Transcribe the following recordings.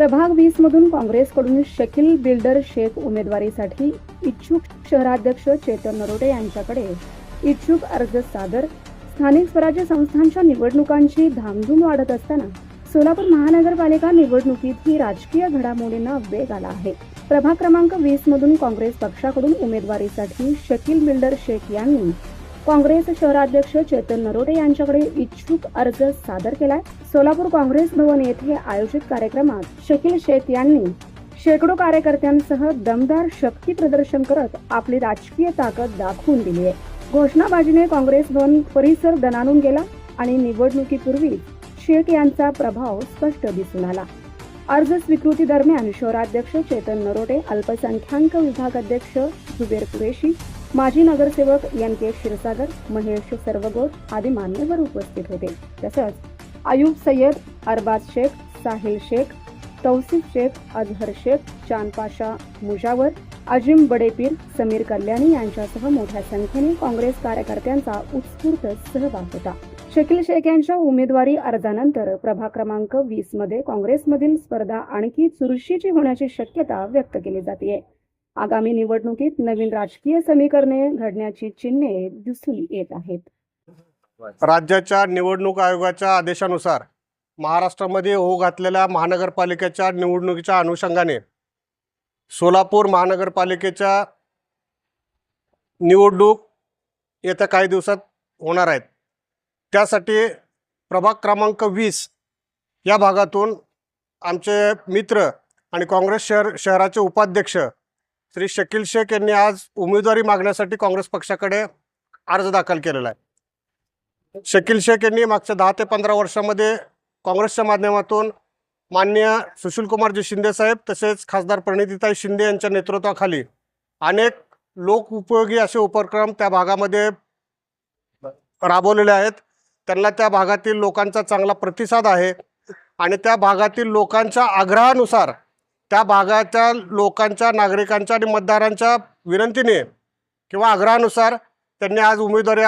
प्रभाग वीस मधून काँग्रेसकडून शकील बिल्डर शेख उमेदवारीसाठी इच्छुक शहराध्यक्ष चेतन नरोटे यांच्याकडे इच्छुक अर्ज सादर. स्थानिक स्वराज्य संस्थांच्या निवडणुकांची धामधूम वाढत असताना सोलापूर महानगरपालिका निवडणुकीतही राजकीय घडामोडींना वेग आला आहे. प्रभाग क्रमांक वीस मधून काँग्रेस पक्षाकडून उमेदवारीसाठी शकील बिल्डर शेख यांनी काँग्रेस शहराध्यक्ष चेतन नरोटे यांच्याकडे इच्छुक अर्ज सादर केलाय. सोलापूर काँग्रेस भवन येथे आयोजित कार्यक्रमात शकील शेख यांनी शेकडो कार्यकर्त्यांसह दमदार शक्ती प्रदर्शन करत आपली राजकीय ताकद दाखवून दिली आहे. घोषणाबाजीने काँग्रेस भवन परिसर दणानून गेला आणि निवडणुकीपूर्वी शेख यांचा प्रभाव स्पष्ट दिसून आला. अर्ज स्वीकृती दरम्यान शहराध्यक्ष चेतन नरोटे अल्पसंख्याक विभाग अध्यक्ष जुबेर कुरेशी माजी नगरसेवक एन के क्षीरसागर महेश सर्वगोट आदी मान्यवर उपस्थित होते. तसंच आयुब सय्यद अरबाज शेख साहिल शेख तौसिफ शेख अजहर शेख चांदपाशा मुजावर अजिम बडेपीर समीर कल्याणी यांच्यासह मोठ्या संख्येने काँग्रेस कार्यकर्त्यांचा उत्स्फूर्त सहभाग होता. शकील शेख यांच्या उमेदवारी अर्जानंतर प्रभाग क्रमांक वीसमध्ये काँग्रेसमधील स्पर्धा आणखी चुरशीची होण्याची शक्यता व्यक्त केली जाते आगामी निवडणुकीत नवीन राजकीय समीकरणे घडण्याची चिन्हे दिसून येत आहेत. राज्याच्या निवडणूक आयोगाच्या आदेशानुसार महाराष्ट्रामध्ये होऊ घातलेल्या महानगरपालिकेच्या निवडणुकीच्या अनुषंगाने सोलापूर महानगरपालिकेच्या निवडणूक येत्या काही दिवसात होणार आहेत. त्यासाठी प्रभाग क्रमांक वीस या भागातून आमचे मित्र आणि काँग्रेस शहर शहराचे उपाध्यक्ष श्री शकील शेख यांनी आज उमेदवारी मागण्यासाठी काँग्रेस पक्षाकडे अर्ज दाखल केलेला आहे. शकील शेख यांनी मागच्या दहा ते पंधरा वर्षामध्ये काँग्रेसच्या माध्यमातून मान्य सुशीलकुमारजी शिंदे साहेब तसेच खासदार प्रणितीताई शिंदे यांच्या नेतृत्वाखाली अनेक लोक उपयोगी असे उपक्रम त्या भागामध्ये राबवलेले आहेत. त्यांना त्या भागातील लोकांचा चांगला प्रतिसाद आहे आणि त्या भागातील लोकांच्या आग्रहानुसार त्या भागाच्या लोकांच्या नागरिकांच्या आणि मतदारांच्या विनंतीने किंवा आग्रहानुसार त्यांनी आज उमेदवारी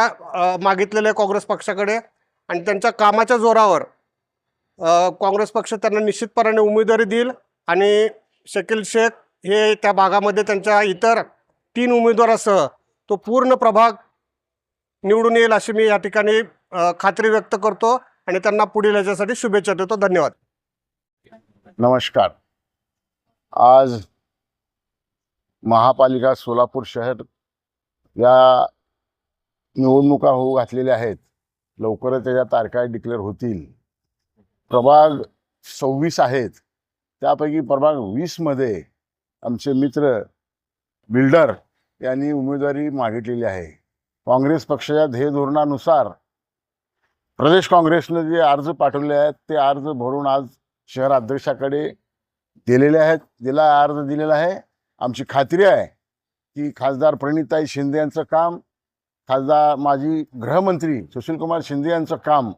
मागितलेले आहे काँग्रेस पक्षाकडे आणि त्यांच्या कामाच्या जोरावर काँग्रेस पक्ष त्यांना निश्चितपणाने उमेदवारी देईल आणि शकील शेख हे त्या भागामध्ये त्यांच्या इतर तीन उमेदवारासह तो पूर्ण प्रभाग निवडून येईल अशी मी या ठिकाणी खात्री व्यक्त करतो आणि त्यांना पुढील याच्यासाठी शुभेच्छा देतो. धन्यवाद. नमस्कार. आज महापालिका सोलापूर शहर या निवडणुका होऊ घातलेल्या आहेत. लवकरच त्याच्या तारखा डिक्लेअर होतील. प्रभाग सव्वीस आहेत. त्यापैकी प्रभाग वीसमध्ये आमचे मित्र बिल्डर यांनी उमेदवारी मागितलेली आहे. काँग्रेस पक्षाच्या ध्येय धोरणानुसार प्रदेश काँग्रेसनं जे अर्ज पाठवले आहेत ते अर्ज भरून आज शहर अध्यक्षाकडे दिलेले आहेत दिला अर्ज दिलेला आहे. आमची खात्री आहे की खासदार प्रणिताई शिंदे यांचं काम खासदार माजी गृहमंत्री सुशीलकुमार शिंदे यांचं काम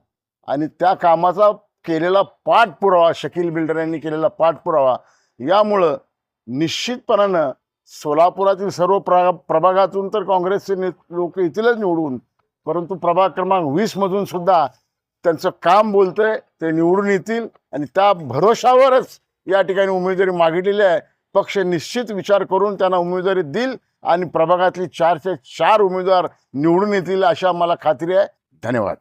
आणि त्या कामाचा केलेला पाठपुरावा शकील बिल्डर यांनी केलेला पाठपुरावा यामुळं निश्चितपणानं सोलापुरातील सर्व प्रा प्रभागातून तर काँग्रेसचे ने लोक येतीलच निवडून परंतु प्रभाग क्रमांक वीसमधून सुद्धा त्यांचं काम बोलतंय ते निवडून येतील आणि त्या भरोशावरच या ठिकाणी उमेदवारी मागितलेली आहे पक्ष निश्चित विचार करून त्यांना उमेदवारी देईल आणि प्रभागातली चारशे चार उमेदवार निवडून येतील अशा मला खात्री आहे. धन्यवाद.